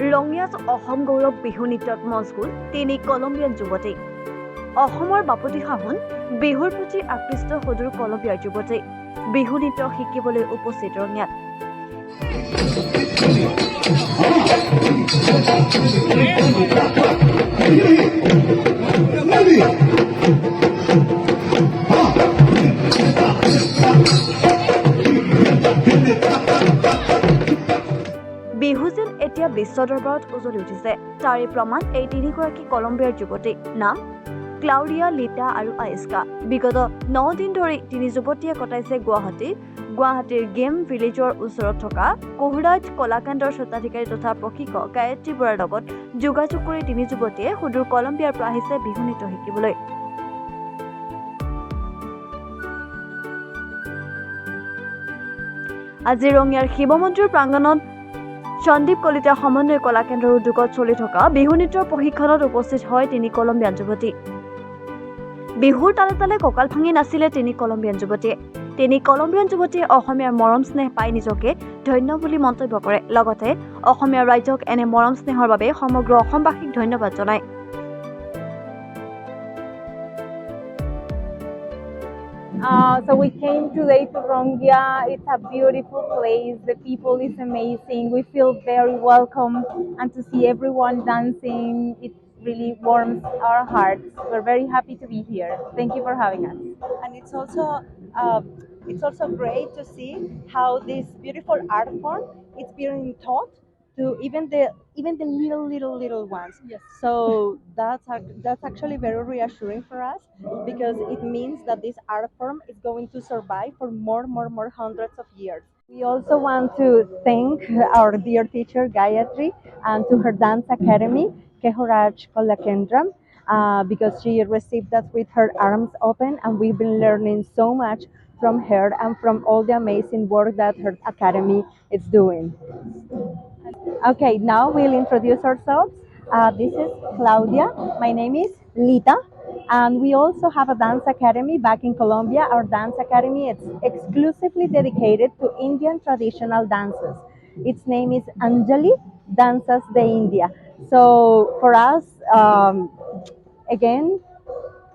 ৰঙিয়াত অসম গৌৰৱ বিহু নৃত্যত মজগুল তিনি কলম্বিয়ান যুৱতী। অসমৰ বাপতি সাহোন বিহুৰ প্ৰতি আকৃষ্ট সদূৰ কলম্বিয়াৰ যুৱতী। বিহু নৃত্য শিকিবলৈ উপস্থিত ৰঙিয়াত বিহু বিশ্ব দৰবাৰত উজলি উঠিছে। তাৰে প্ৰমাণ এই তিনিগৰাকী কলম্বিয়াৰ যুৱতী। নাম ক্লাউডিয়া, লিটা আৰু আয়েস্কা। বিগত ন দিন ধৰি তিনি যুৱতীয়ে কটাইছে গুৱাহাটী। গুৱাহাটীৰ গেম ভিলেজৰ ওচৰত থকা কোহৰাজ কলাকাণ্ডৰ স্বত্বাধিকাৰী তথা প্ৰশিক্ষক গায়ত্ৰী বৰাৰ লগত যোগাযোগ কৰি তিনি যুৱতীয়ে সুদূৰ কলম্বিয়াৰ পৰা আহিছে বিহু নৃত্য শিকিবলৈ। আজি ৰঙিয়াৰ শিৱ মন্দিৰ প্ৰাংগণত সন্দীপ কলিতা সমন্বয় কলা কেন্দ্ৰৰ উদ্যোগত চলি থকা বিহু নৃত্যৰ প্ৰশিক্ষণত উপস্থিত হয় তিনি কলম্বিয়ান যুৱতী। বিহুৰ তালে তালে কঁকাল ভাঙি নাছিলে তিনি কলম্বিয়ান যুৱতীয়ে তিনি কলম্বিয়ান যুৱতীয়ে অসমীয়াৰ মৰম স্নেহ পাই নিজকে ধন্য বুলি মন্তব্য কৰে। লগতে অসমীয়া ৰাইজক এনে মৰম স্নেহৰ বাবে সমগ্ৰ অসমবাসীক ধন্যবাদ জনায়। Uh, so we came today to Rongia. It's a beautiful place. The people is amazing. We feel very welcome, and to see everyone dancing, it really warms our hearts. We're very happy to be here. Thank you for having us. and it's also uh, it's also great to see how this beautiful art form is being taught to even the even the little little little ones Yes. so that's that's actually very reassuring for us because it means that this art form is going to survive for more more more hundreds of years we also want to thank our dear teacher Gayatri and to her dance academy Kehoraj Kolakendram uh, because she received us with her arms open and we've been learning so much from her and from all the amazing work that her academy is doing. Okay, now we'll introduce ourselves. Uh, this is Claudia. My name is Lita. And we also have a dance academy back in Colombia. Our dance academy is exclusively dedicated to Indian traditional dances. Its name is Anjali Dances de India. So for us, um, again,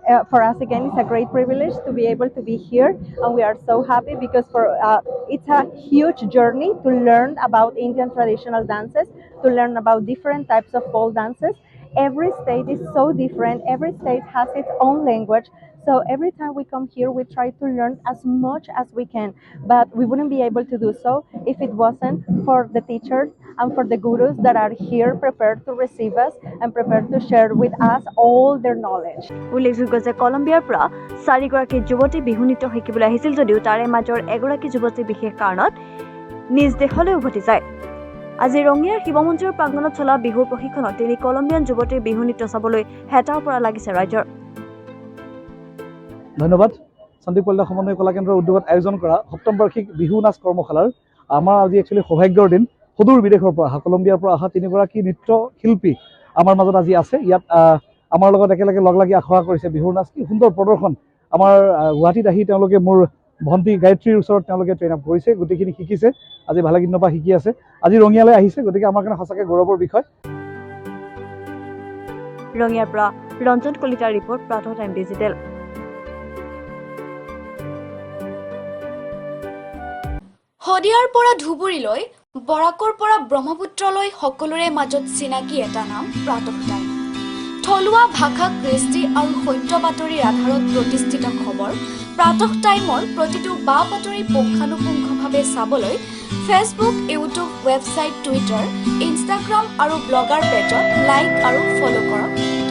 uh, for us again it's a great privilege to be able to be here and we are so happy because for uh, it's a huge journey to learn about indian traditional dances to learn about different types of pole dances. Every state is so different. Every state has its own language. So every time we come here we try to learn as much as we can but we wouldn't be able to do so if it wasn't for the teachers and for the gurus that are here prepared to receive us and prepared to share with us all their knowledge. উল্লেখযোগ্য যে কলম্বিয়াৰ পৰা চাৰিগৰাকী যুৱতী বিহু নৃত্য শিকিবলৈ আহিছিল যদিও তাৰে মাজৰ এগৰাকী যুৱতী বিশেষ কাৰণত নিজ দেশলৈ উভতি যায়। আজি ৰঙিয়াৰ শিৱ মন্দিৰৰ প্ৰাংগণত চলা বিহুৰ প্ৰশিক্ষণত তিনি কলম্বিয়ান যুৱতীৰ বিহু নৃত্য চাবলৈ হেতাৰ পৰা লাগিছে ৰাইজৰ। ধন্যবাদ। সন্দীপ কলিতা সমন্বয় কলা কেন্দ্ৰৰ উদ্যোগত আয়োজন কৰা সপ্তম বাৰ্ষিক বিহু নাচ কৰ্মশালাৰ। আমাৰ আজি একচুৱেলি সৌভাগ্যৰ দিন। সুদূৰ বিদেশৰ পৰা অহা কলম্বিয়াৰ পৰা অহা তিনিগৰাকী নৃত্য শিল্পী আমাৰ মাজত আজি আছে। ইয়াত আমাৰ লগত একেলগে লগ লাগি আখৰা কৰিছে বিহুৰ নাচ। কি সুন্দৰ প্ৰদৰ্শন আমাৰ গুৱাহাটীত আহি তেওঁলোকে মোৰ ভণ্টি গায়ত্ৰীৰ ওচৰত তেওঁলোকে ট্ৰেইন আপ কৰিছে গোটেইখিনি শিকিছে। আজি ভালেকিনৰ পৰা শিকি আছে। আজি ৰঙিয়ালৈ আহিছে গতিকে আমাৰ কাৰণে সঁচাকৈ গৌৰৱৰ বিষয়। ৰঙিয়াৰ পৰা ৰঞ্জন কলিতাৰ ৰিপৰ্ট প্ৰাতঃ টাইম ডিজিটেল। শদিয়াৰ পৰা ধুবুৰীলৈ বৰাকৰ পৰা ব্ৰহ্মপুত্ৰলৈ সকলোৰে মাজত চিনাকি এটা নাম প্ৰাতঃ টাইম থলুৱা ভাষা কৃষ্টি আৰু সত্য বাতৰিৰ আধাৰত প্ৰতিষ্ঠিত খবৰ প্ৰাতঃ টাইমৰ প্ৰতিটো বা বাতৰি পুংখানুপুংখভাৱে চাবলৈ Facebook YouTube website Twitter Instagram আৰু ব্লগাৰ পেজত লাইক আৰু ফ'ল' কৰক।